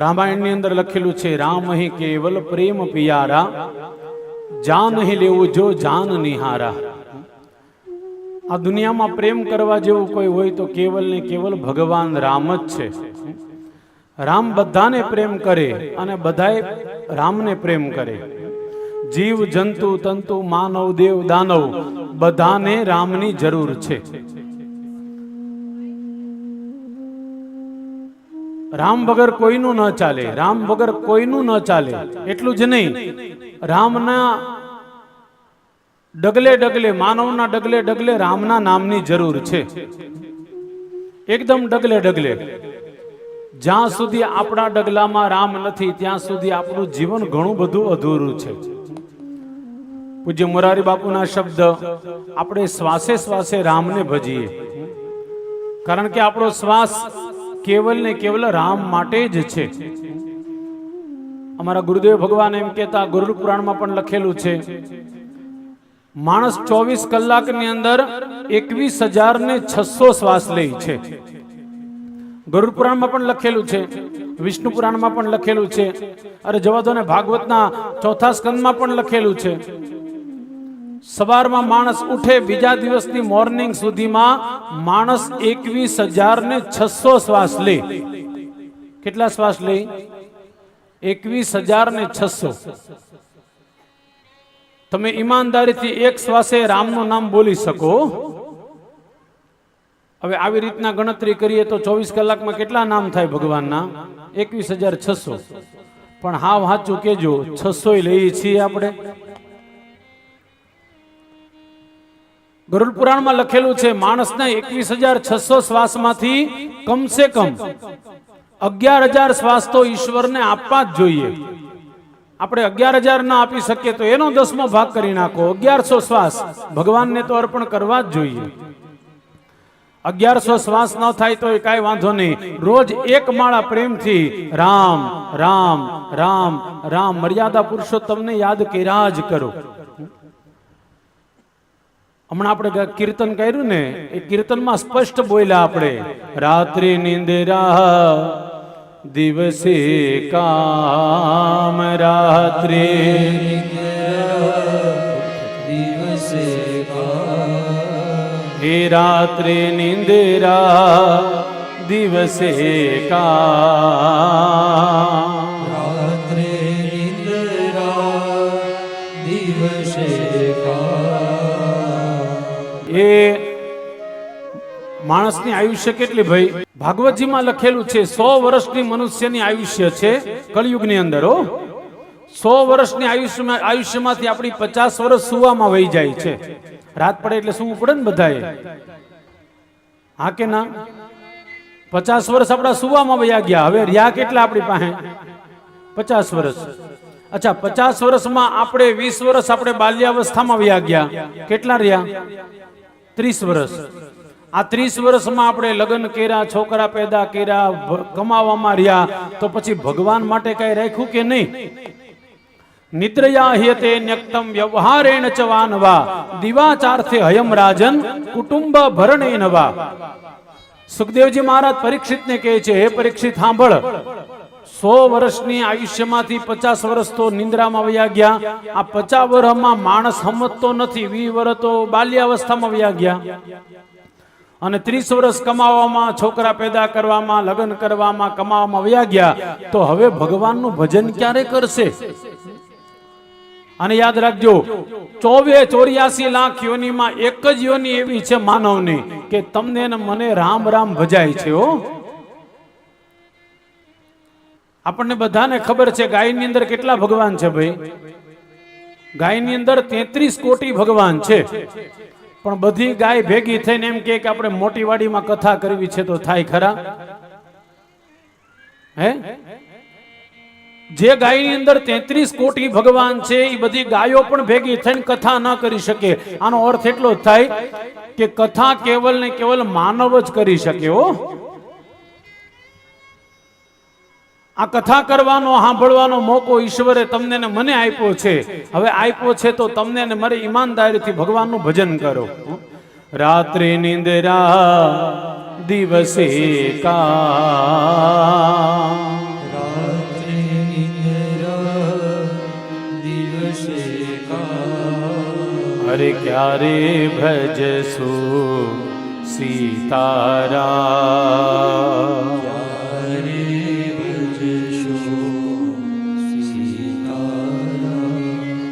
રામાયણની અંદર લખેલું છે, રામ હી કેવલ પ્રેમ પિયારા, જાન હી લેવું જો જાન નિહારા. આ દુનિયામાં પ્રેમ કરવા જેવું કોઈ હોય તો કેવલ ને કેવલ ભગવાન રામ જ છે. રામ બધાને પ્રેમ કરે અને બધાએ રામને પ્રેમ કરે. જીવ, જંતુ, તંતુ, માનવ, દેવ, દાનવ બધાને રામની જરૂર છે. રામ વગર કોઈનું ન ચાલે, રામ વગર કોઈનું ન ચાલે, એટલું જ નહીં. રામના ડગલે ડગલે, માનવના ડગલે ડગલે રામના નામની જરૂર છે. એકદમ ડગલે ડગલે. જ્યાં સુધી આપણા ડગલામાં રામ નથી, ત્યાં સુધી આપણું જીવન ઘણું બધું અધૂરું છે. પૂજ્ય મોરારી બાપુના શબ્દ, આપણે શ્વાસે શ્વાસે રામને ભજીએ. કારણ કે આપણો શ્વાસ કેવલ ને કેવલ રામ માટે જ છે. અમારા ગુરુદેવ ભગવાન એમ કહેતા ગુરુ પુરાણમાં પણ લખેલું છે, માણસ ચોવીસ કલાકની અંદર એકવીસ હજાર ને છસો શ્વાસ લે છે. ગરુડ પુરાણમાં પણ લખેલું છે, વિષ્ણુ પુરાણમાં પણ લખેલું છે, અરે જવા દો ને ભાગવતના ચોથા સ્કંદમાં પણ લખેલું છે. સવારમાં માણસ ઉઠે, બીજા દિવસની મોર્નિંગ સુધીમાં માણસ એકવીસ હજાર ને છસો શ્વાસ લે. કેટલા શ્વાસ લે? એકવીસ હજાર ને છસો. તમે ઈમાનદારીથી એક શ્વાસે રામનું નામ બોલી શકો. હવે આવી રીતના ગણતરી કરીએ તો ચોવીસ કલાકમાં કેટલા નામ થાય ભગવાનના? એકવીસ હજાર છસો. પણ હા વાંચું કેજો છસો લઈએ છીએ આપણે. ગરુડ પુરાણમાં લખેલું છે, માણસના એકવીસ હજાર છસો શ્વાસમાંથી કમસે કમ અગિયાર હજાર શ્વાસ તો ઈશ્વરને આપવા જ જોઈએ. આપણે અગિયાર હજાર ના આપી શકીએ તો એનો દસમો ભાગ કરી નાખો. અગિયારસો શ્વાસ ભગવાનને તો અર્પણ કરવા જ જોઈએ. અગિયારસો શ્વાસ ન થાય તો એ કાંઈ વાંધો નહીં. રોજ એક માળા પ્રેમથી રામ રામ રામ રામ, મર્યાદા પુરુષોત્તમને યાદ કર્યા જ કરો. હમણાં આપણે કીર્તન કર્યું ને, એ કીર્તનમાં સ્પષ્ટ બોલ્યા આપણે, રાત્રિ નિંદરા, દિવસે કામ રાત્રે. દિવસે હે રાત્રે નિંદરા, દિવસે કામ. દિવસે એ માણસની આયુષ્ય કેટલી ભાઈ? ભાગવતજીમાં લખેલું છે, સો વર્ષની મનુષ્યની આયુષ્ય છે કળિયુગની અંદર, હો. સો વર્ષની આયુષ્યમાં આયુષ્યમાંથી આપણી પચાસ વર્ષ સુવામાં વહી જાય છે. રાત પડે એટલે શું પડે ને બધાએ? હા કે ના? પચાસ વર્ષ આપણા સુવામાં વયા ગયા. હવે રહ્યા કેટલા આપણી પાસે? પચાસ વર્ષ. અચ્છા, પચાસ વર્ષમાં આપણે વીસ વર્ષ આપણે બાલ્યાવસ્થામાં વયા ગયા. કેટલા રહ્યા? ત્રીસ વર્ષ. આ ત્રીસ વર્ષમાં આપણે લગ્ન કર્યા, છોકરા પેદા કર્યા કમાવામાં રહ્યા, તો પછી ભગવાન માટે કઈ રાખ્યું કે નહીં? નિદ્રયા હિયતે ન્યક્તમ વ્યવહારેણ ચ દિવાચાર્થે હયમ રાજન, કુટુંબ ભરણે નવા સુખદેવજી મહારાજ પરીક્ષિતને કહે છે, હે પરીક્ષિત સાંભળ સો વર્ષની આયુષ્યમાંથી પચાસ વર્ષ તો નિંદ્રામાં વયા ગયા. આ પચાસ વર્ષમાં માણસ સમજતો નથી. વી વર્ષ તો બાલ્યાવસ્થામાં વયા ગયા. અને ત્રીસ વર્ષ કમાવામાં, છોકરા પેદા કરવામાં, લગ્ન કરવામાં કમાવામાં વયા ગયા. તો હવે ભગવાનનું ભજન ક્યારે કરશે? અને યાદ રાખજો, ચોવે ચોર્યાસી લાખ યોનીમાં એક જ યોની એવી છે માનવની કે તમને મને રામ રામ ભજાય છે, હો. આપણને બધાને ખબર છે ગાયની અંદર કેટલા ભગવાન છે ભાઈ? ગાયની અંદર તેત્રીસ કોટી ભગવાન છે. પણ બધી ગાય ભેગી થઈને એમ કે આપણે મોટી વાડીમાં કથા કરવી છે તો થાય ખરા? હે? જે ગાયની અંદર તેત્રીસ કોટી ભગવાન છે એ બધી ગાયો પણ ભેગી થઈને કથા ન કરી શકે. આનો અર્થ એટલો જ થાય કે કથા કેવલ ને કેવલ માનવ જ કરી શકે હો. આ કથા કરવાનો સાંભળવાનો મોકો ઈશ્વરે તમને ને મને આપ્યો છે. હવે આપ્યો છે તો તમને ને મારી ઈમાનદારીથી ભગવાનનું ભજન કરો. રાત્રિ નિંદરા દિવસે કા અરે ક્યારે ભજસુ સીતારા?